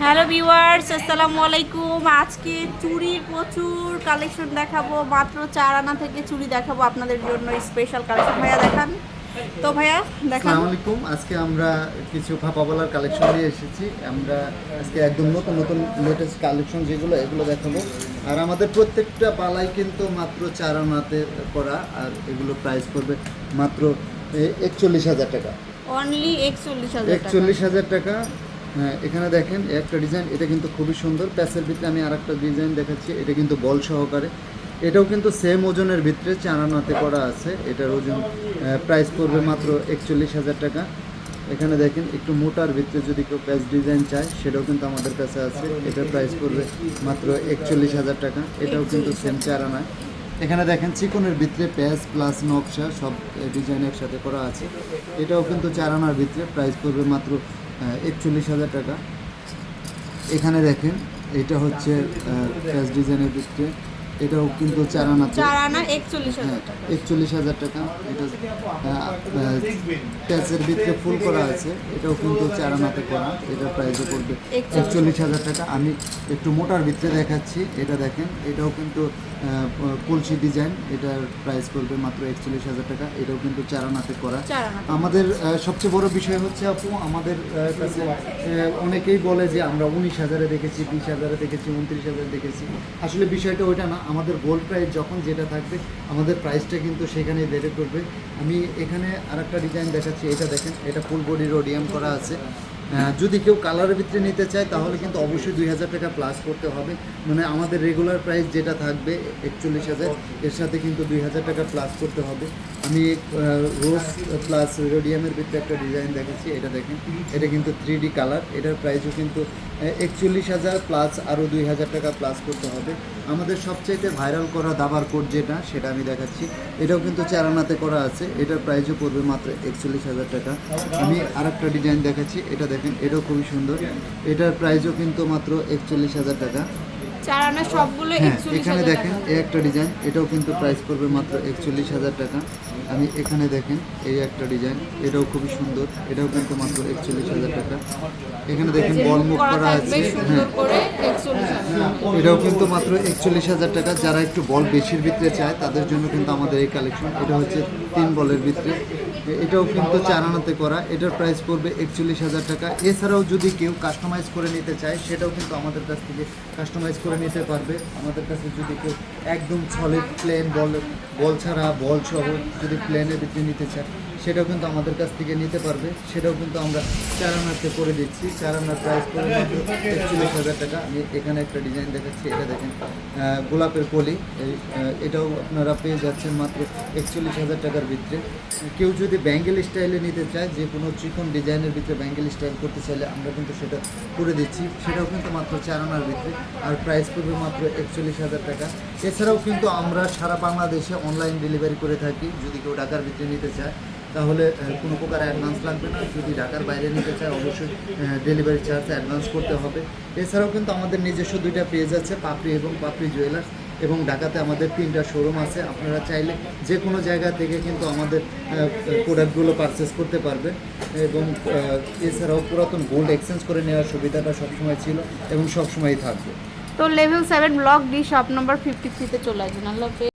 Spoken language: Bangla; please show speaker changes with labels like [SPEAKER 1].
[SPEAKER 1] হ্যালো ভিউয়ার্স আসসালামু আলাইকুম। আজকে চুড়ির প্রচুর কালেকশন দেখাবো মাত্র চার আনা থেকে চুড়ি দেখাবো আপনাদের জন্য স্পেশাল কালেকশন। ভাইয়া দেখান। তো ভাইয়া দেখান।
[SPEAKER 2] আলাইকুম। আজকে আমরা কিছু ফাপা বলার কালেকশন নিয়ে এসেছি। আমরা আজকে একদম নতুন নতুন লেটেস্ট কালেকশন যেগুলো এগুলো দেখাবো। আর আমাদের প্রত্যেকটা পালাই কিন্তু মাত্র চার আনাতে করা আর এগুলো প্রাইস পড়বে মাত্র একচল্লিশ হাজার টাকা।
[SPEAKER 1] অনলি একচল্লিশ হাজার
[SPEAKER 2] একচল্লিশ হাজার টাকা। এখানে দেখেন একটা ডিজাইন এটা কিন্তু খুবই সুন্দর। প্যাসের ভিতরে আমি আর একটা ডিজাইন দেখাচ্ছি, এটা কিন্তু বল সহকারে। এটাও কিন্তু সেম ওজনের ভিতরে চারানাতে করা আছে। এটার ওজন প্রাইস পড়বে মাত্র একচল্লিশ হাজার টাকা। এখানে দেখেন একটু মোটার ভিতরে যদি কেউ প্যাচ ডিজাইন চায়, সেটাও কিন্তু আমাদের কাছে আছে। এটার প্রাইস পড়বে মাত্র একচল্লিশ হাজার টাকা। এটাও কিন্তু সেম চারানায় এখানে দেখেন চিকনের ভিতরে প্যাচ প্লাস নকশা, সব ডিজাইন একসাথে করা আছে। এটাও কিন্তু চারানার ভিতরে প্রাইস পড়বে মাত্র একচল্লিশ হাজার টাকা। এখানে দেখেন এটা হচ্ছে ফ্যাস ডিজাইনের ভিতরে এটাও কিন্তু
[SPEAKER 1] চার আনা একচল্লিশ হাজার টাকা।
[SPEAKER 2] একচল্লিশ হাজার টাকা। এটা প্যাচের ভিতরে ফুল করা আছে। এটাও কিন্তু চার আনাতে করা এটার প্রাইসও পড়বে একচল্লিশ হাজার। টাকা। আমি একটু মোটার ভিতরে দেখাচ্ছি। এটা দেখেন এটাও কিন্তু কলসি ডিজাইন। এটার প্রাইস পড়বে মাত্র একচল্লিশ হাজার টাকা। এটাও কিন্তু
[SPEAKER 1] চার আনাতে
[SPEAKER 2] করা। আমাদের সবচেয়ে বড় বিষয় হচ্ছে আপু আমাদের কাছে অনেকেই বলে যে আমরা উনিশ হাজারে দেখেছি বিশ হাজারে দেখেছি উনত্রিশ হাজারে দেখেছি। আসলে বিষয়টা ওইটা না। আমাদের গোল্ড প্রাইস যখন যেটা থাকবে, আমাদের প্রাইসটা কিন্তু সেখানে বেড়ে করবে আমি এখানে আরেকটা ডিজাইন দেখাচ্ছি, এটা দেখেন, এটা ফুল বডি রোডিয়াম করা আছে। যদি কেউ কালারের ভিতরে নিতে চায়, তাহলে কিন্তু অবশ্যই দুই হাজার টাকা প্লাস করতে হবে। মানে আমাদের রেগুলার প্রাইস যেটা থাকবে, একচল্লিশ হাজার, এর সাথে কিন্তু দুই হাজার টাকা প্লাস করতে হবে। আমি রোজ প্লাস রোডিয়ামের ভিতরে একটা ডিজাইন দেখেছি এটা দেখেন। এটা কিন্তু থ্রি ডি কালার এটার প্রাইসও কিন্তু একচল্লিশ হাজার প্লাস আরও দুই হাজার টাকা প্লাস করতে হবে। আমাদের সবচাইতে ভাইরাল করা দাবার কোড যেটা, সেটা আমি দেখাচ্ছি। এটাও কিন্তু চারানাতে করা আছে, এটার প্রাইসও পড়বে মাত্র একচল্লিশ হাজার টাকা। আমি আরেকটা ডিজাইন দেখাচ্ছি, এটা দেখেন এটাও খুবই সুন্দর। এটার প্রাইসও কিন্তু মাত্র একচল্লিশ হাজার টাকা।
[SPEAKER 1] চার আনা সবগুলো
[SPEAKER 2] হ্যাঁ এখানে দেখেন এই একটা ডিজাইন এটাও কিন্তু প্রাইস পড়বে মাত্র একচল্লিশ হাজার টাকা। আমি এখানে দেখেন এই একটা ডিজাইন এটাও খুবই সুন্দর এটাও কিন্তু মাত্র একচল্লিশ হাজার টাকা। এখানে দেখেন বল মুখ
[SPEAKER 1] করা
[SPEAKER 2] আছে হ্যাঁ। এটাও কিন্তু মাত্র একচল্লিশ হাজার টাকা। যারা একটু বল বেশির ভিতরে চায় তাদের জন্য কিন্তু আমাদের এই কালেকশন এটা হচ্ছে তিন বলের ভিতরে। এটাও কিন্তু চার আনাতে করা। এটার প্রাইস পড়বে একচল্লিশ হাজার টাকা। এছাড়াও যদি কেউ কাস্টমাইজ করে নিতে চায়, সেটাও কিন্তু আমাদের কাছ থেকে কাস্টমাইজ করে নিতে পারবে। আমাদের কাছে যদি কেউ একদম সলিড প্লেন বল বল ছাড়া, বল সহ যদি প্লেনের ভিতরে নিতে চায়, সেটাও কিন্তু আমাদের কাছ থেকে নিতে পারবে। সেটাও কিন্তু আমরা চার আনাতে করে দিচ্ছি। চার আনার প্রাইস মাত্র একচল্লিশ হাজার টাকা। আমি এখানে একটা ডিজাইন দেখাচ্ছি। এটা দেখেন গোলাপের কলি এটাও আপনারা পেয়ে যাচ্ছেন মাত্র একচল্লিশ হাজার টাকার ভিতরে। কেউ যদি ব্যাঙ্গেল স্টাইলে নিতে চায়, যে কোনো চিকন ডিজাইনের ভিতরে ব্যাঙ্গেল স্টাইল করতে চাইলে আমরা কিন্তু সেটা করে দিচ্ছি। সেটাও কিন্তু মাত্র চার আনার ভিতরে আর প্রাইস পড়বে মাত্র একচল্লিশ হাজার টাকা। এছাড়াও কিন্তু আমরা সারা বাংলাদেশে অনলাইন ডেলিভারি করে থাকি। যদি কেউ ঢাকার ভিতরে নিতে চায়, তাহলে কোনো প্রকার অ্যাডভান্স লাগবে না। যদি ঢাকার বাইরে নিতে চায়, অবশ্যই ডেলিভারি চার্জ অ্যাডভান্স করতে হবে। এছাড়াও কিন্তু আমাদের নিজস্ব দুইটা পেজ আছে, পাপড়ি এবং পাপড়ি জুয়েলার্স এবং ঢাকাতে আমাদের তিনটা শোরুম আছে। আপনারা চাইলে যে কোনো জায়গা থেকে কিন্তু আমাদের প্রোডাক্টগুলো পারচেস করতে পারবে। এবং এছাড়াও পুরাতন গোল্ড এক্সচেঞ্জ করে নেওয়ার সুবিধাটা সবসময় ছিল এবং সবসময়ই থাকবে।
[SPEAKER 1] তো level seven block D shop number fifty থ্রিতে চলে আসবেন। আল্লাহ।